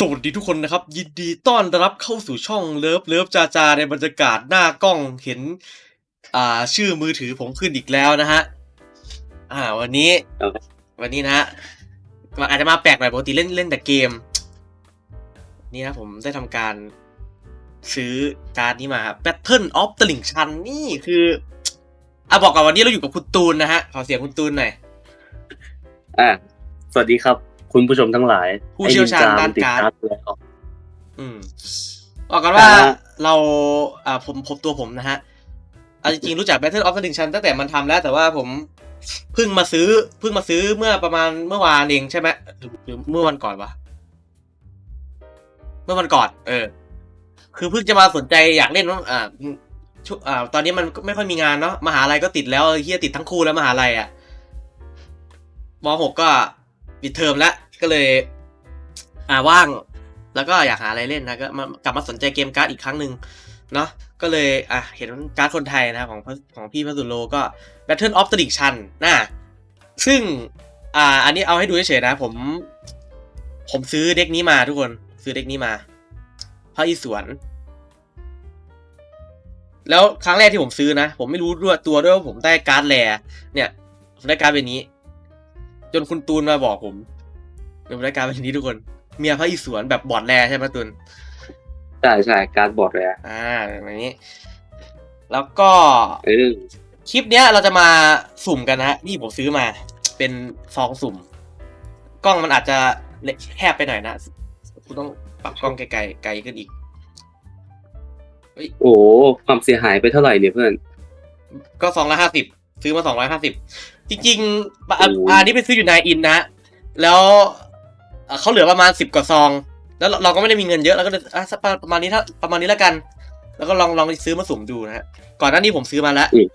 สวัสดีทุกคนนะครับ ยินดีต้อนรับเข้าสู่ช่องเลิฟเลิฟจาจาในบรรยากาศหน้ากล้องเห็น อ่า ชื่อมือถือผมขึ้นอีกแล้วนะฮะ อ่า วันนี้ วันนี้นะฮะมาอาจจะมาแปลกหน่อยปกติเล่นเล่นแต่เกม นี่นะผมได้ทำการ ซื้อการ์ดนี้มาครับ Battle of the ลิงชันนี่คืออะบอกก่อนวันนี้เราอยู่กับคุณตูนนะฮะขอเสียงคุณตูนหน่อยอ่าสวัสดีครับ คุณผู้ชมทั้งหลายผู้เชี่ยวชาญไอ้ด้านติดการ์ดการ์ดแล้วอืมบอกกันว่าอ่าเราอ่าผมผมตัวผมนะฮะเอาจริงๆรู้จัก Battle of the Ring ชันตั้งแต่มันทำแล้วแต่ว่าผมเพิ่งมาซื้อเพิ่งมาซื้อเมื่อประมาณเมื่อวานเองใช่ไหมหรือหรือเมื่อวันก่อนวะเมื่อวันก่อน เออ คือเพิ่งจะมาสนใจอยากเล่นว่าอ่าช่วงอ่า ตอนนี้มันก็ไม่ค่อยมีงานเนาะมหาลัยก็ติดแล้วเฮียติดทั้งคู่แล้วมหาลัยอะมหกก็ ปิดเทอมแล้วก็เลย อ่าว่าง แล้วก็อยากหาอะไรเล่นนะก็มากลับมาสนใจเกมการ์ดอีกครั้งหนึ่งเนาะก็เลยอะเห็นการ์ดคนไทยนะครับของของพี่พัสุโลก็ Battle of the League ชันนะซึ่งอ่าอันนี้เอาให้ดูเฉยๆนะ ผม ผมซื้อเด็กนี้มาทุกคนซื้อเด็กนี้มาพระอิศวรแล้วครั้งแรกที่ผมซื้อนะ ผมไม่รู้ด้วยตัวด้วยว่าผมได้การ์ดแรเนี่ยผมได้การ์ดใบนี้ จนคุณตูนมาบอกผมเดี๋ยวผมได้การ์ดใบนี้ทุกคน เมียพระอิศวรแบบบอร์ดแรใช่ไหมตูนใช่ใช่การ์ดบอร์ดเลยอะอ่าแบบนี้ แล้วก็เออคลิปเนี้ยเราจะมาสุ่มกันนะฮะนี่ผมซื้อมา เป็นซองสุ่ม กล้องมันอาจจะเล็กแคบไปหน่อยนะกูต้องปรับกล้องไกลๆไกลขึ้นอีกโอ้ความเสียหายไปเท่าไหร่เนี่ยเพื่อน ก็สองร้อยห้าสิบซื้อมาสองร้อยห้าสิบ จริงๆอะโอ้ยอันนี้ไปซื้ออยู่นายอินนะ แล้วเอ่อเขาเหลือประมาณสิบกว่าซอง แล้วเราเราก็ไม่ได้มีเงินเยอะเราก็เลยอะสักประมาณนี้ถ้าประมาณนี้แล้วกัน แล้วก็ลองลองซื้อมาสุ่มดูนะฮะ ก่อนหน้านี้ผมซื้อมาแล้ว อืม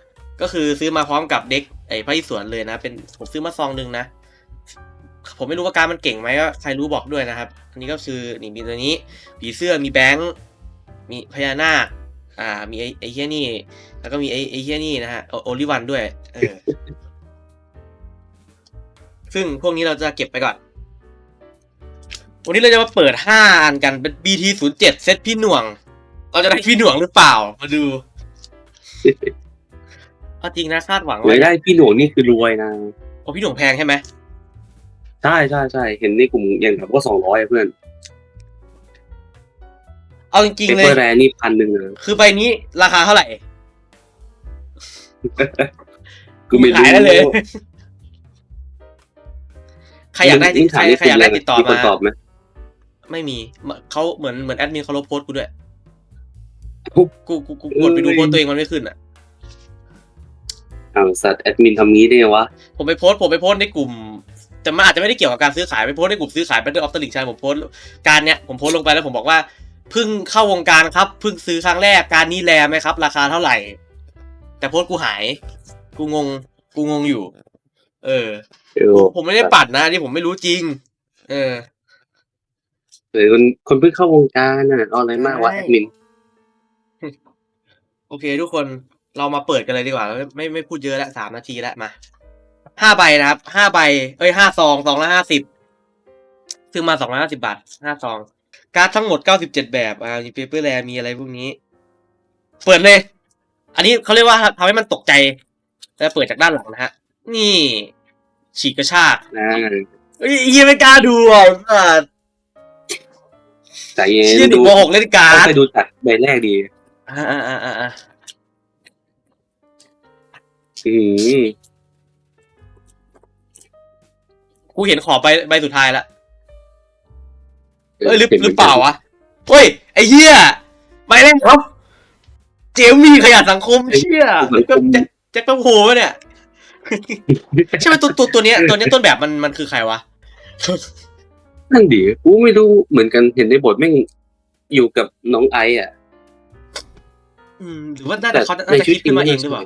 ก็คือซื้อมาพร้อมกับเด็กไอ้พระอิศวรเลยนะ เป็นผมซื้อมาซองหนึ่งนะ ผมไม่รู้ว่าการดมันเก่งไหมก็ใครรู้บอกด้วยนะครับ อันนี้ก็คือนี่มีตัวนี้ ผีเสื้อมีแบงค์มีพญานาคอ่า มีไอ้ไอ้เฮียนี่ แล้วก็มีไอ้ไอ้เฮียนี่นะฮะโอลิวันด้วย เออ ซึ่งพวกนี้เราจะเก็บไปก่อน วันนี้เราจะมาเปิดห้าอันกันเป็น BT 0 7 เซตพี่หน่วง เราจะได้พี่หน่วงหรือเปล่า มาดูเอาจริงนะคาดหวังรวยว่าได้พี่หนวงนี่คือรวยนะโอ้พี่หน่วงแพงใช่ไหมใช่ใช่ใช่เห็นในกลุ่มอย่างแบบก็สองร้อยเพื่อน เอาจริงเปๆเลเปอยร์แรนี่พันหนึ่งนะคือใบนี้ราคาเท่าไหร่กูไม่รู้ขายได้เลย ใครอยากได้นี่ใครถมใครอยากได้ติดต่อมีคนมาตอบไหมไม่มีเขาเหมือนเหมือนแอดมินเขาลบโพสต์กูด้วยปุ๊บกูกูกูกดไปดูเอ้ยโพสต์ตัวเองมันไม่ขึ้นอะอ้าวสัตว์แอดมินทำงี้ได้ไงวะผมไปโพสต์ผมไปโพสต์ในกลุ่มแต่มันอาจจะไม่ได้เกี่ยวกับการซื้อขายไปโพสต์ในกลุ่มซื้อขาย Battle of the League ใช่ผมโพสต์การเนี้ยผมโพสต์ลงไปแล้วผมบอกว่าเพิ่งเข้าวงการครับเพิ่งซื้อครั้งแรกการนี้แรไหมครับ ราคาเท่าไหร่ แต่โพสต์กูหาย กูงงกูงงอยู่ เออเออ ผมไม่ได้ปัดนะนี่ผมไม่รู้จริง เออหรือคนคนเพิ่งเข้าวงการน่ะเอาอะไรมากวะใช่แอดมิน โอเค ทุกคนเรามาเปิดกันเลยดีกว่า ไม่ไม่ไม่พูดเยอะแล้วสามนาทีแล้วมาห้าใบนะครับห้าใบ เอ้ยห้าซองซองละห้าสิบซื้อมาสองร้อยห้าสิบาทห้าซอง การ์ดทั้งหมดเก้าสิบเจ็ดแบบอ่ามีเปเปอร์แลมีอะไรพวกนี้ เปิดเลย อันนี้เขาเรียกว่าทำให้มันตกใจ แล้วเปิดจากด้านหลังนะฮะ นี่ฉีกกระชากนะเอ้ยเหี้ยังไม่กล้าดูอะอ่าใจเย็นเชี่ยเด็กดูมหกเล่นการ์ดไปดูจากใบแรกดีอ่าอ่าอ่าอ่าอ่าอืมกูเห็นขอบใบใบสุดท้ายละเอ้ยหรือหรือเปล่าวะเฮ้ย ไอ้เหี้ยไปเล่นครับ เจลมีขยะสังคมเชี่ยก็แจ็คแจ็คแป๊บโฮวะเนี่ย ใช่ไหมตัวตัวตัวเนี้ยตัวเนี้ยต้นแบบมันมันคือใครวะนั่นดิกูไม่รู้เหมือนกันเห็นในบทแม่งอยู่กับน้องไอซ์อะอืมหรือว่าน่าจะเขาน่าจะคิดขึ้นมาเองหรือเปล่า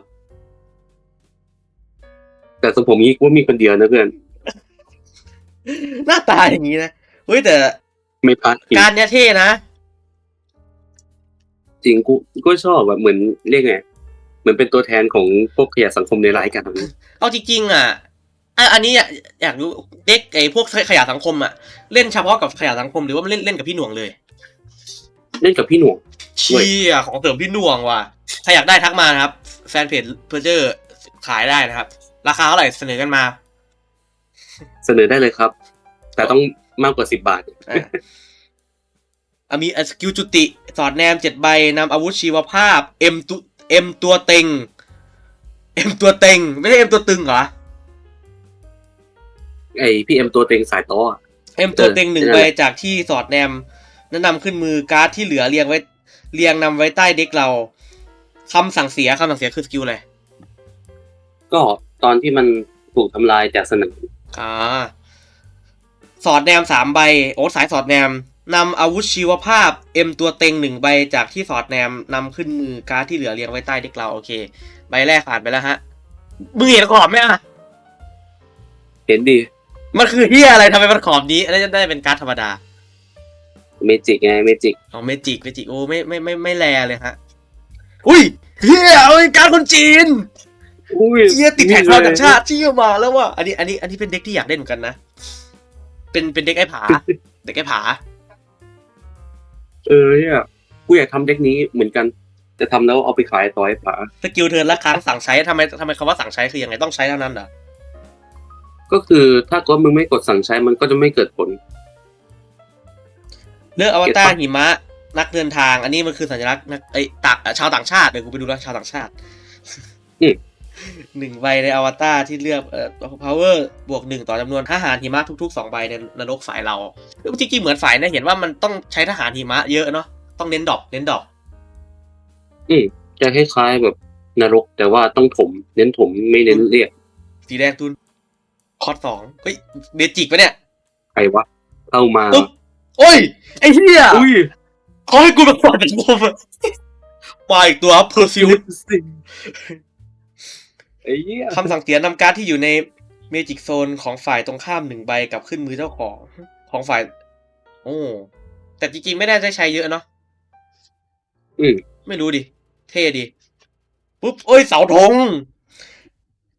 แต่สมผมนี้กูว่ามีคนเดียวนะเพื่อนหน้าตาอย่างนี้นะเฮ้ยแต่ไม่พัดจริงการเนี้ยเท่นะ จริงกูกูก็ชอบแบบเหมือนเรียกไง เหมือนเป็นตัวแทนของพวกขยะสังคมในรายการนี้เอาจริงๆอะอะอันนี้อยากอยากรู้เด็กไอ้พวกขยะสังคมอะเล่นเฉพาะกับขยะสังคมหรือว่ามันเล่นเล่นกับพี่หน่วงเลย เล่นกับพี่หน่วงเชี่ยของเสริมพี่หน่วงว่ะถ้าอยากได้ทักมานะครับ แฟนเพจเพอร์เจอร์ขายได้นะครับ ราคาเท่าไหร่เสนอกันมา เสนอได้เลยครับ แต่ต้องมากกว่าสิบบาทอะอะมีสกิลจุติ สอดแนมเจ็ดใบนำอาวุธชีวภาพเอ็มตัว เอ็มตัวเต็งเอ็มตัวเต็ง ไม่ใช่เอ็มตัวตึงเหรอไอพี่เอ็มตัวเต็งสายต้ออะเอ็มตัวเต็งหนึ่งนั่ใบนแหละจากที่สอดแนมแนะนำขึ้นมือการ์ดที่เหลือเรียงไว้เรียงนำไว้ใต้เด็กเราคำสั่งเสียคำสั่งเสียคือสกิลอะไรก็ตอนที่มันถูกทำลายจากสนามอ่าสอดแนมสามใบ โอ้สายสอดแนม นำอาวุธชีวภาพเอ็มตัวเต็งหนึ่งใบจากที่สอดแนมนำขึ้นมือการ์ดที่เหลือเรียงไว้ใต้เด็กเราโอเค ใบแรกผ่านไปแล้วฮะมึงเห็นขอบไหมอะ เห็นดีมันคือเฮียอะไรทำไมมันขอบนี้อันนี้จะได้เป็นการ์ดธรรมดาเมจิกไงเมจิกของเมจิกเมจิกโอ้ไม่ไม่ไม่ไม่แลเลยฮะ อุ้ยเฮียเอาเป็นการ์ดคนจีนอุ้ยเฮียติดแท็กชาวต่างชาติเชี่ยมาแล้วว่ะอันนี้อันนี้อันนี้เป็นเด็กที่อยากเล่นเหมือนกันนะเป็นเป็นเด็กไอ้ผา เด็กไอ้ผา เออเนี่ยกูอยากทำเด็กนี้เหมือนกัน จะทำแล้วเอาไปขายต่อให้ป๋าสกิลเทิร์นละครั้งสั่งใช้ทำไมทำไมคำว่าสั่งใช้คือยังไงต้องใช้เท่านั้นเหรอก็คือถ้าก็มึงไม่กดสั่งใช้มันก็จะไม่เกิดผล เลือกอวตารเก็ตปะหิมะ นักเดินทาง อันนี้มันคือสัญลักษณ์นักไอ้ยตักชาวต่างชาติเดี๋ยวกูไปดูแล้วชาวต่างชาติอืม หนึ่งใบในอวตารที่เลือกเอ่อ power บวกหนึ่งต่อจำนวนทหารหิมะทุกๆสองใบในนรกฝ่ายเราจริงๆเหมือนฝ่ายนะเห็นว่ามันต้องใช้ทหารหิมะเยอะเนาะต้องเน้นดอกเน้นดอกจะคล้ายๆแบบนรกแต่ว่าต้องถม เน้นถมไม่เน้นเรียกสีแดงตุนคอร์สสองเฮ้ยเบจิกปะเนี่ยใครวะเข้ามาปุ๊บโอ้ย ไอ้เหี้ยอุ้ยเขาให้กูเป็นฝ่ายเป็นโมมาอีกตัวเพอร์ซิว ไอ้เหี้ยคำสั่งเสียนำการ์ดที่อยู่ในเมจิกโซนของฝ่ายตรงข้ามหนึ่งใบกลับขึ้นมือเจ้าของของฝ่าย โอ้แต่จริงๆไม่ได้ได้ใช้เยอะเนาะอืมไม่รู้ดิ เท่ดิปุ๊บโอ้ยเสาธง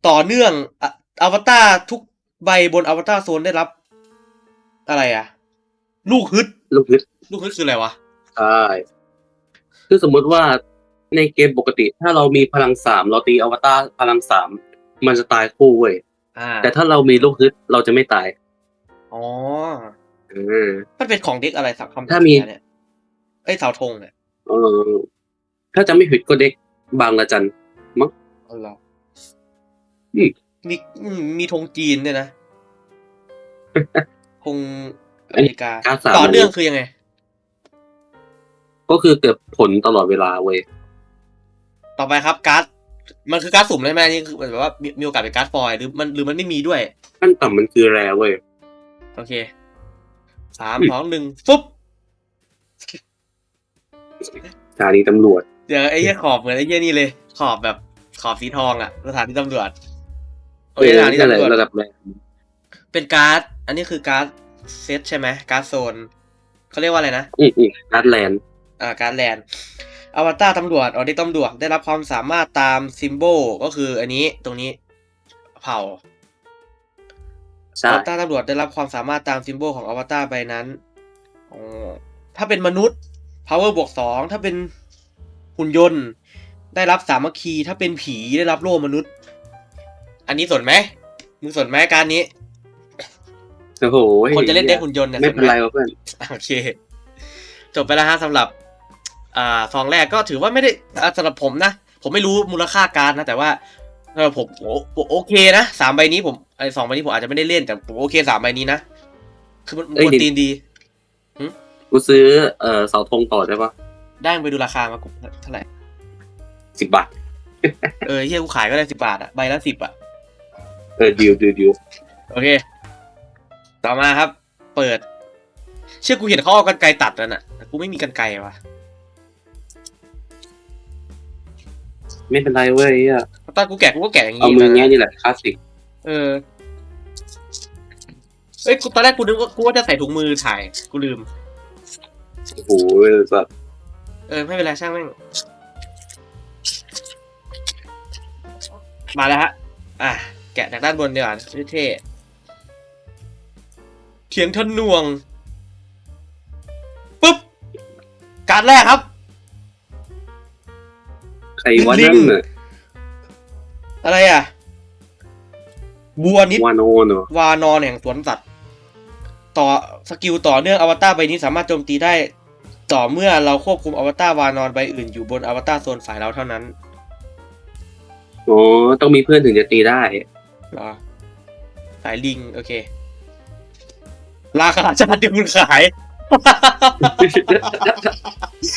ต่อเนื่องอะอวตารทุกใบบนอวตารโซนได้รับ อะไรอะลูกฮึด ลูกนิดลูกฮึดคืออะไรวะใช่คือสมมุติว่า ในเกมปกติถ้าเรามีพลังสามเราตีอวตารพลังสามมันจะตายคู่เว้ยอ่าแต่ถ้าเรามีลูกฮึดเราจะไม่ตายอ๋อเออมันเป็นของเด็กอะไรสักคำถ้ามีเสียเนี่ยเอ้ยเสาธงเนี่ยเออถ้าจะไม่ผิดก็เด็กบางละจันอ๋อเหรออืมมีอืมมีธงจีนด้วยนะธงอเมริกาการสามต่อเนื่องคือยังไง ก็คือเกิดผลตลอดเวลาเว้ย ต่อไปครับการ์ดมันคือการ์ดสุ่มใช่ไหมนี่คือแบบว่ามีมีโอกาสเป็นการ์ดฟอยล์หรือมันหรือมันไม่มีด้วย ขั้นต่ำมันคือแรเว้ย โอเคสามอืมสองหนึ่งฟุ๊บสถานีตำรวจ เดี๋ยวไอ้เหี้ยขอบเหมือนไอ้เหี้ยนี่เลย ขอบแบบขอบสีทองอะสถานีตำรวจโอเคสถานีนั่นแหละตำรวจระดับแรกเป็นการ์ด อันนี้คือการ์ดเซตใช่ไหมการ์ดโซนเขาเรียกว่าอะไรนะอืมอืมการ์ดแลนด์ อ่าการแลนด์ อวตารตำรวจออเด็กตำรวจได้รับความสามารถตามซิมโบลก็คืออันนี้ตรงนี้เผ่าอใช่วตารตำรวจได้รับความสามารถตามซิมโบลของอวตารใบนั้นอ๋อถ้าเป็นมนุษย์ power บวกสองถ้าเป็นหุ่นยนต์ ได้รับสามัคคีถ้าเป็นผีได้รับโล่มนุษย์ อันนี้สนไหมมึงสนไหมการนี้ โอ้โหคนจะเล่นเด็กหุ่นยนต์เนี่ยไม่สเป็นหไรวะเพื่อน โอเค จบไปแล้วฮะสำหรับ อ่าซองแรกก็ถือว่าไม่ได้อ่าสำหรับผมนะ ผมไม่รู้มูลค่าการ์ดนะ แต่ว่าสำหรับผมโอโอเคนะสามใบนี้ผมไอ้สองใบนี้ผมอาจจะไม่ได้เล่นแต่ผมโอเคสามใบนี้นะ คือมันมันตีนดีกูซื้อเอ่อเสาธงต่อได้ปะได้ไปดูราคามากูเท่าไหร่สิบบาท เออเฮียกูขายก็ได้สิบาทอะใบละสิบอะเออดิวดิวดิวโอเค ต่อมาครับ เปิด เชื่อกูเห็นเขาเอากันไกรตัดแล้วน่ะแต่กูไม่มีกันไกรว่ะ ไม่เป็นไรเว้ยอะตอนกูแกะกูก็แกะอย่างเอานี้มือนะแง่นี่แหละคลาสสิกเออเอ้ยกูตอนแรกกูนึกว่ากูว่าจะใส่ถุงมือถ่าย กูลืม โอ้โหแบบเออไม่เป็นไรช่างแม่ง มาแล้วฮะ อะ แกะจากด้านบนดีกว่าเท่ๆเทียนทะนวง ปุ๊บ การดแรกครับใค รว่านั่นน่ะอะไรอะ บัวนิดวานโนเนาะวานอนแห่งสวนสัตว์ ต่อสกิลต่อเนื่องอวตารใบนี้สามารถโจมตีได้ ต่อเมื่อเราควบคุมอวตารวานอนใบอื่นอยู่บนอวตารโซนฝ่ายเราเท่านั้นอ๋อต้องมีเพื่อนถึงจะตีได้เหรอสายลิง โอเค ราคาชาติที่คุณขาย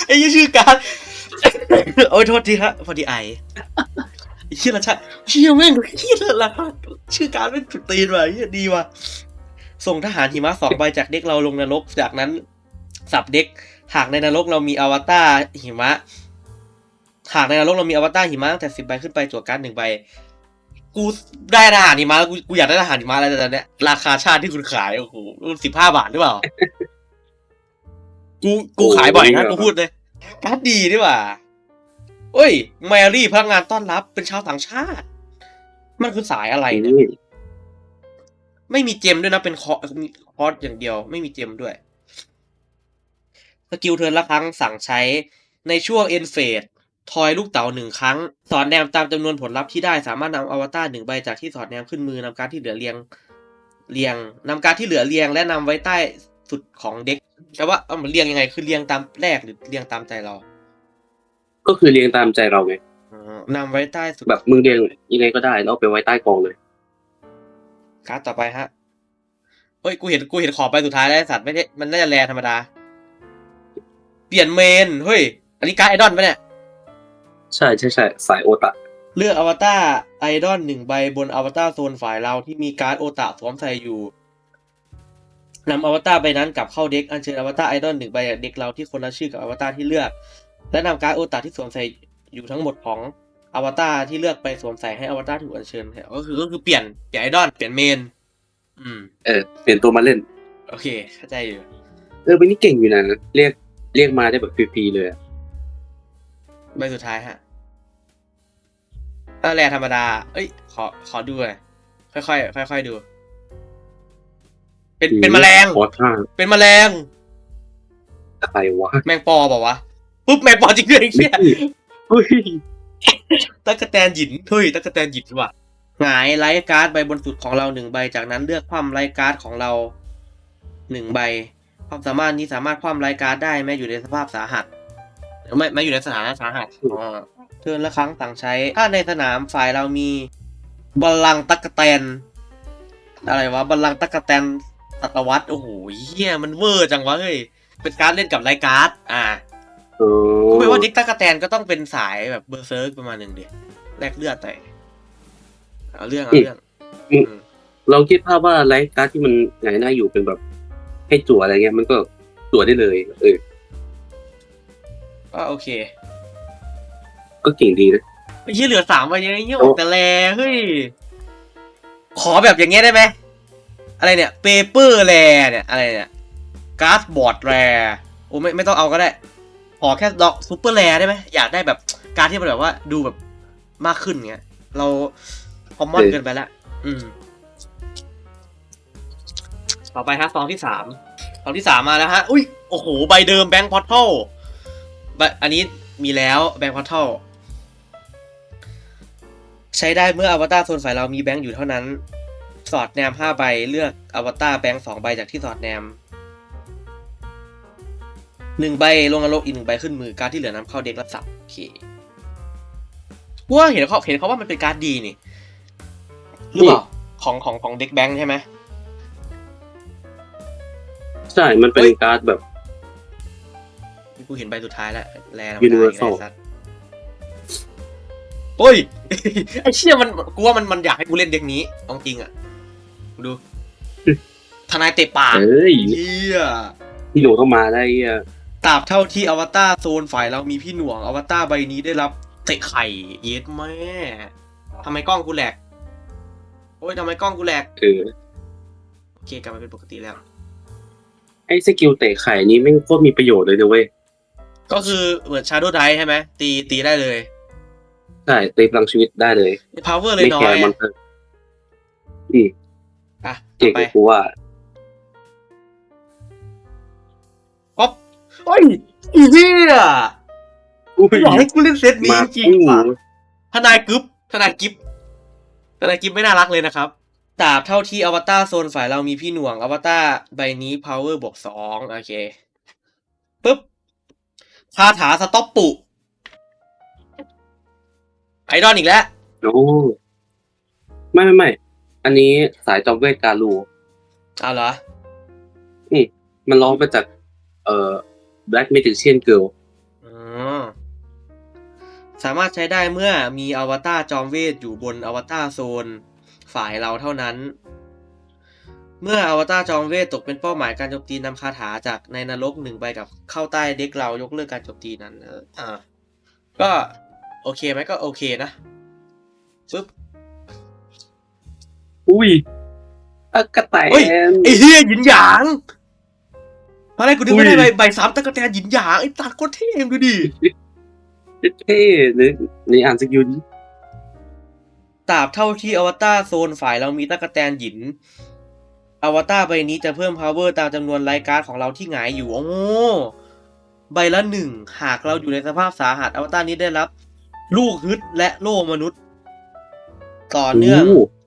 ไอ้ยี่ชื่อการ โอ้ยโทษทีฮะพอดีไอไอ้ชื่อราชาเชี่ยแม่งเชี่ยราคาชื่อการเป็นสุดตีนว่ะเหี้ยดีว่ะส่งทหารหิมะสองใบจากเด็กเราลงนรก จากนั้น สับเด็ก หากในนรกเรามีอวตารหิมะ หากในนรกเรามีอวตารหิมะตั้งแต่สิบใบขึ้นไปจั่วการหนึ่งใบ กูได้ทหารหิมะแล้วกูกูอยากได้ทหารหิมะแล้วแต่ตอนเนี้ยราคาชาติที่คุณขายโอ้โหสิบห้าบาทหรือเปล่า กูกูขายบ่อยนะกูพูดเลย การ์ดดีดีว่าเอ้ย แมรี่พนักงานต้อนรับเป็นชาวต่างชาติ มันคือสายอะไรเนี่ยนี่ไม่มีเจมด้วยนะ เป็นคอมีคอร์สอย่างเดียว ไม่มีเจมด้วย สกิลเทิร์นละครั้งสั่งใช้ในช่วงเอ็นเฟสทอยลูกเต๋าหนึ่งครั้ง สอดแนมตามจำนวนผลลัพธ์ที่ได้สามารถนำอวตารหนึ่งใบจากที่สอดแนมขึ้นมือนำการดที่เหลือเรียงเรียงนำการดที่เหลือเรียง และนำไว้ใต้สุดของเด็ก แต่ว่าเอามันเรียงยังไง คือเรียงตามแรกหรือเรียงตามใจเราก็คือเรียงตามใจเราไงอ๋อนำไว้ใต้สุดแบบมึงเรียงยังไงก็ได้แล้วเอาไปไว้ใต้กองเลยการ์ดต่อไปฮะเฮ้ยกูเห็นกูเห็นขอบไปสุดท้ายแล้วไอ้สัตว์ไม่ได้มันน่าจะแรธรรมดา เปลี่ยนเมนเฮ้ย อันนี้การ์ดไอดอลปะเนี่ย ใช่ใช่ใช่สายโอตะ เลือกอวตารไอดอลหนึ่งใบบนอวตารโซนฝ่ายเราที่มีการ์ดโอตะสวมใส่อยู่ นำอวตารใบนั้นกลับเข้าเด็กอัญเชิญอวตารไอดอลหนึ่งใบจากเด็กเราที่คนละชื่อกับอวตารที่เลือก และนำการ์ดโอตะที่สวมใส่อยู่ทั้งหมดของอวตารที่เลือกไปสวมใส่ให้อวตารถูกอัญเชิญก็คือก็คือเปลี่ยนเปลี่ยนไอดอลเปลี่ยนเมน อืม เออเปลี่ยนตัวมาเล่น โอเคเข้าใจอยู่เออเป็นนี่เก่งอยู่นะเรียกเรียกมาได้แบบฟรีๆเลยอะใบสุดท้ายฮะถ้าแรธรรมดา เอ้ย ขอขอดูหน่อยค่อยๆค่อยๆดู เป็นเป็นแมลง ขอท่าเป็นแมลงใครวะ แมงปอบอกวะปุ๊บแมงปอจริงด้วยไอ้เหี้ยเฮ้ยตั๊กแตนหยินเฮ้ยตั๊กแตนหยินว่ะหงายไลท์การ์ดใบบนสุดของเราหนึ่งใบ จากนั้นเลือกคว่ำไลท์การ์ดของเราหนึ่งใบ ความสามารถนี้สามารถคว่ำไลท์การ์ดได้แม้อยู่ในสภาพสาหัสไม่ไม่อยู่ในสถานะสาหัสอ๋อเทิร์นละครั้งต่างใช้ ถ้าในสนามฝ่ายเรามีบัลลังก์ตั๊กแตน อะไรวะบัลลังก์ตั๊กแตน สัตวัตโอ้โหเฮียมันเวอร์จังวะเฮ้ยเป็นการดเล่นกับไลท์การ์ดอ่าเออก็แปลว่าดิกตากแตนก็ต้องเป็นสายแบบเบอร์เซิร์กประมาณหนึ่งเดียแลกเลือดแต่เอาเรื่องเอาเรื่องอืมเราคิดภาพว่าไลฟ์การ์ดที่มันหงายหน้าอยู่เป็นแบบให้จั่วอะไรเงี้ยมันก็จั่วได้เลย เออก็โอเค ก็เก่งดีนะไอ้เหี้ยเหลือสามวันยังไงเงี้ยออกแต่แลเฮ้ยขอแบบอย่างเงี้ยได้ไหม อะไรเนี่ยเปเปอร์แลเนี่ยอะไรเนี่ยการ์ดบอร์ดแรโอ้ไม่ไม่ต้องเอาก็ได้ขอแค่ดอกซูเปอร์แรได้ไหมอยากได้แบบการดที่มันแบบว่าดูแบบมากขึ้นเงี้ย เราคอมมอนเกินไปละอืม ต่อไปฮะซองที่สามซองที่สามมาแล้วฮะ อุ้ยโอ้โห ใบเดิมแบงค์พอร์ทัลใบอันนี้มีแล้วแบงค์พอร์ทัลใช้ได้เมื่ออวตารโซนฝ่ายเรามีแบงค์อยู่เท่านั้น สอดแนมห้าใบ เลือกอวตารแบงค์สองใบจากที่สอดแนมหนึ่งใบลงนรกอีกหนึ่งใบขึ้นมือการดที่เหลือนำเข้าเด็กรับสับโอเคว่าเห็นเขาเห็นเขาว่ามันเป็นการ์ดดีนี่หรือเปล่าของของของเด็กแบงค์ใช่ไหมใช่ มันเป็นเฮ้ยการ์ดแบบกูเห็นใบสุดท้ายแล้วแลธรรมดา Universal อีกแล้วไอ้สัตว์โอ้ยไอ้เชี่ยมันกูว่ามันมันอยากให้กูเล่นเด็กนี้เอาจริงอะ ดู ทนายเตะปากเอ้ยเชี่ยพี่หนูต้องมาได้เหี้ยตราบเท่าที่อวตารโซนฝ่ายเรามีพี่หน่วงอวตารใบนี้ได้รับเตะไข่เย็ดแม่ทำไมกล้องกูแหลก โอ้ยทำไมกล้องกูแหลกเออโอเคกลับมาเป็นปกติแล้ว ไอ้สกิลเตะไข่นี้แม่งโคตรมีประโยชน์เลยนะเว้ย ก็คือเหมือนชาร์โดไดใช่ไหมตีตีได้เลย ใช่ตีพลังชีวิตได้เลยพาวเวอร์เลยไม่น้อแคยร์มอนเตอร์อืม อะเก่งต่อไปกูว่าป๊อปโอ้ยอีเหี้ยอุ้ยอยากให้กูเล่นเซตนี้มาจริงคู่ๆว่ะทนายกึ๊บทนายกิฟทนายกิฟไม่น่ารักเลยนะครับตราบเท่าที่อวตารโซนฝ่ายเรามีพี่หน่วงอวตารใบนี้ power บวกสองโอเคปุ๊บคาถาสต็อปปุไอดอลอีกแล้วโอ้ไม่ไม่ไม่ อันนี้สายจอมเวทการูเอาเหรอมันร้องมาจาก เอ่อ Black Magician Girl อ๋อ สามารถใช้ได้เมื่อมีอวตารจอมเวทอยู่บนอวตารโซน ฝ่ายเราเท่านั้น เมื่ออวตารจอมเวทตกเป็นเป้าหมายการโจมตีนำคาถาจากในนรกหนึ่งใบกับเข้าใต้เด็กเรายกเลิกการโจมตีนั้น เอออ่าก็ โอเคไหมก็โอเคนะปึ๊บ อุ้ยตะกะแตเฮ้ย น ไอ้เฮียหยินหยางตอนแรกกูนึกว่าได้อุ้ใบย ใบสามตะกะแตนหยินหยางไอ้ตัดโคตรเท่ดูดิเท่เลยนี่อ่านสกิลนี้ตราบเท่าที่อวตารโซนฝ่ายเรามีตะกะแตนหยิน อวตารใบนี้จะเพิ่ม power ตามจำนวนไลท์การ์ดของเราที่หงายอยู่โอ้ใบละหนึ่งหากเราอยู่ในสภาพสาหัสอวตารนี้ได้รับ ลูกฮึดและโล่มนุษย์ ต่อเนื่อง โ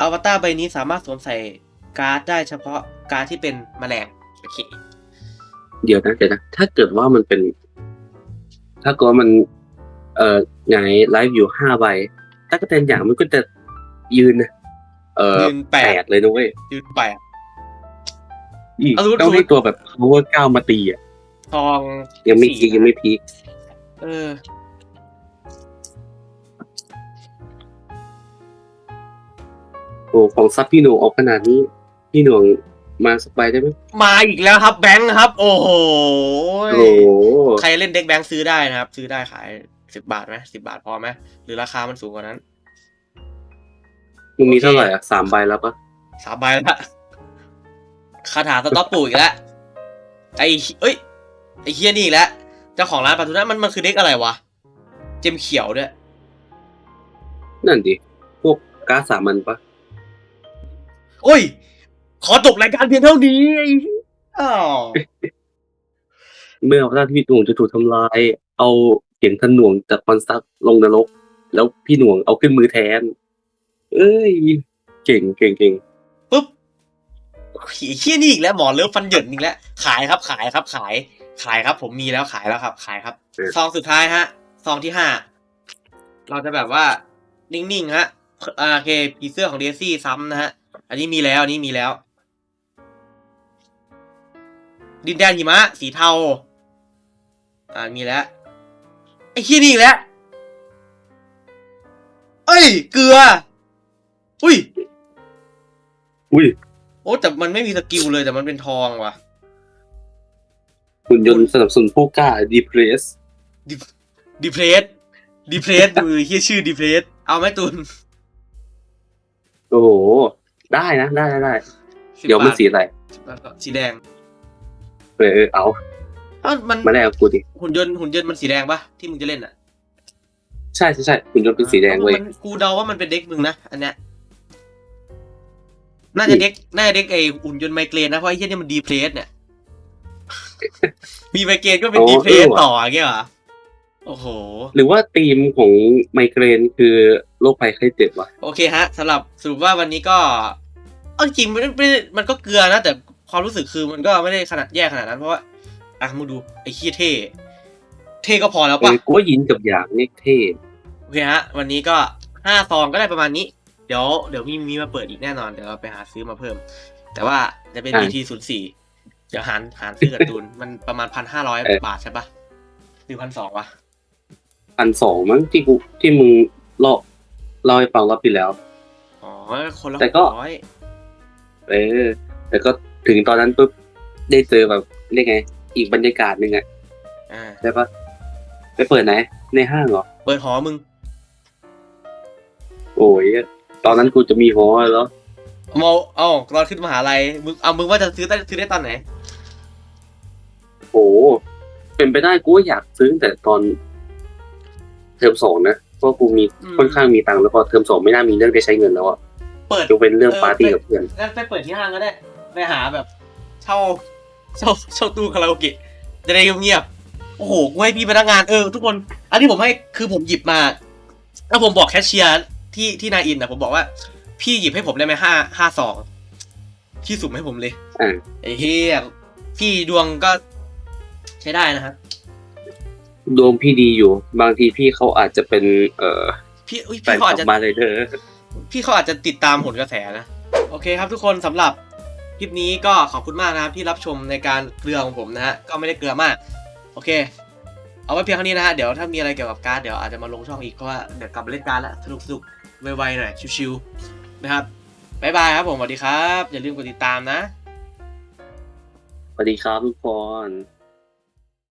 อวตารใบนี้สามารถสวมใส่การ์ดได้เฉพาะการ์ดที่เป็นแมลงโอเคเดี๋ยวนะเดี๋ยวนะถ้าเกิดว่ามันเป็น ถ้าเกิดว่ามัน เอ่อไงไลฟ์อยู่ห้าใบตะกะแตนอย่างมันก็จะยืนนะเอ่อยืนแปแปดดเลยนะเว้ยยืนแปดอีกเอาสมมุติต้องให้ตัวแบบ power เก้ามาตีอะทองยังไม่สี่พีคยังไม่พีคเออ อ้ของซับพี่หนวงออกขนาดนี้ พี่หนวงมาสไปได้ไหมมาอีกแล้วครับแบงค์ครับ โอ้โหโอ้โหใครเล่นเด็กแบงค์ซื้อได้นะครับ ซื้อได้ขายสิบบาทไหมสิบาทพอไหมหรือราคามันสูงกว่านั้นมันมีเท่าไหร่อะสามใบแล้วปะสามใบละคาถาสต็อปปูอีกแล้วไอเอ้ยไอเฮียนี่อีกแล้วเจ้าของร้านปาทูน่ามันมันคือเด็กอะไรวะเจมเขียวด้วยนั่นดิพวกการ์ดสามัญปะ โอ้ย ขอจบรายการเพียงเท่านี้ไอ้เหี้ยอ้าวเมื่อว่าที่พี่หนวงจะถูกทำลาย เอาเสียงทนหน่วงจากคอนซักลงนรก แล้วพี่หนวงเอาขึ้นมือแทน เอ้ย เก่งเก่งเก่งปุ๊บไอ้เฮียนี่อีกแล้วหมอเลิฟฟันเหยินอีกแล้ว ขายครับขายครับ ขาย ขายครับ ผมมีแล้วขายแล้วครับ ขายครับซองสุดท้ายฮะซองที่ห้าเราจะแบบว่า นิ่งๆฮะอ่าโอเคผีเสื้อของเดซี่ซ้ำนะฮะ อันนี้มีแล้วอันนี้มีแล้ว ดินแดนหิมะ สีเทา อ่ามีแล้ว ไอ้ขี้ยนี่อีกแล้ว เอ้ย เกลือ อุ้ย อุ้ยโอ้แต่มันไม่มีสกิลเลยแต่มันเป็นทองว่ะหุ่นยนต์สนับสนุนผู้กล้าดีเพรสดีเพรสดีเพรสมือเฮียชื่อดีเพรสเอาไหมตุนโอ้โห ได้นะได้ได้ได้10เดี๋ยวมันบาทสีอะไร10บาทก็สีแดงเออเออเอาเอ้ามันมาแลกกับกูดิหุ่นยนต์หุ่นยนต์มันสีแดงปะที่มึงจะเล่นอะใช่ใช่ใช่หุ่นยนต์เป็นสีแดงเว้ยมันกูเดาว่ามันเป็นเด็กมึงนะอันเนี้ยน่าจะเด็กน่าจะเด็กไอหุ่นยนต์ไมเกรนนะเพราะไอ้เหี้ยนี่มันดีเพรสเนี่ยมีไมเกรนก็เป็นอ๋อดีเพรสเออว่ะต่ออย่างเงี้ยเหรอ โอ้โห หรือว่าธีมของไมเกรนคือโรคภัยไข้เจ็บวะโอเคฮะสำหรับสรุปว่าวันนี้ก็เอาจริงๆมันไม่ได้มันก็เกลือนะ แต่ความรู้สึกคือมันก็ไม่ได้ขนาดแย่ขนาดนั้นเพราะว่าอะมึงดูไอ้ขี้ยเท่ เท่ก็พอแล้วเอปะอกูว่ายินกับอย่างเนี่ยเท่โอเคฮะ วันนี้ก็ห้าซองก็ได้ประมาณนี้ เดี๋ยวเดี๋ยวมีมีมาเปิดอีกแน่นอนเดี๋ยวเราไปหาซื้อมาเพิ่ม แต่ว่าจะเป็น BT ศูนย์สี่เดี๋ยวหารหารซื้อกับตูนมันประมาณพันห้าร้อยบาทใช่ปะหรือพันสองวะ พันสองมั้งที่กูที่มึงเล่าเล่าให้ฟังรอบที่แล้ว อ๋อ คนละแต่ก็ ร้อยเออ แต่ก็ถึงตอนนั้นปุ๊บได้เจอแบบเรียกไง อีกบรรยากาศหนึ่งอะอ่า ใช่ปะไปเปิดไหน ในห้างเหรอ เปิดหอมึง โอ้ยตอนนั้นกูจะมีหอแล้วมอเอ้าตอนขึ้นมหาลัย มึง เอา มึงว่าจะซื้อได้ซื้อได้ตอนไหน โอ้เป็นไปได้กูก็อยากซื้อตั้งแต่ตอน เทอมสองนะเพราะกูมีอืมค่อนข้างมีตังค์แล้วพอเทอมสองไม่น่ามีเรื่องได้ใช้เงินแล้วอะเปิดยกเป็นเรื่องเออปาร์ตี้เป็นกับเพื่อนงั้นไปเปิดที่ห้างก็ได้ไปหาแบบ เช่าเช่าเช่าตู้คาราโอเกะจะได้เงียบๆโอ้โหกูให้พี่พนักงานเออทุกคน อันนี้ผมให้คือผมหยิบมาแล้วผมบอกแคชเชียร์ที่ที่นายอินนะผมบอกว่า พี่หยิบให้ผมได้ไหมห้าห้าสองพี่สุ่มให้ผมเลยอ่าไอ้เฮียพี่ดวงก็ใช้ได้นะครับ ดวงพี่ดีอยู่ บางทีพี่เขาอาจจะเป็น เอ่อพี่อุ๊ยแฟพี่นเขาคลัอาจบจะมาเลยเด้อพี่เขาอาจจะติดตามผลกระแสนะ โอเคครับทุกคนสำหรับคลิปนี้ก็ขอบคุณมากนะครับที่รับชมในการเกลือของผมนะฮะก็ไม่ได้เกลือมาก โอเค เอาไว้เพียงเท่านี้นะฮะเดี๋ยวถ้ามีอะไรเกี่ยวกับการ์ดเดี๋ยวอาจจะมาลงช่องอีกเพราะว่าเดี๋ยวกลับมาเล่นการ์ดแล้วสนุกสนุกๆไวๆหน่อยชิวๆนะครับบ๊ายบายครับผมสวัสดีครับ อย่าลืมกดติดตามนะ สวัสดีครับทุกคน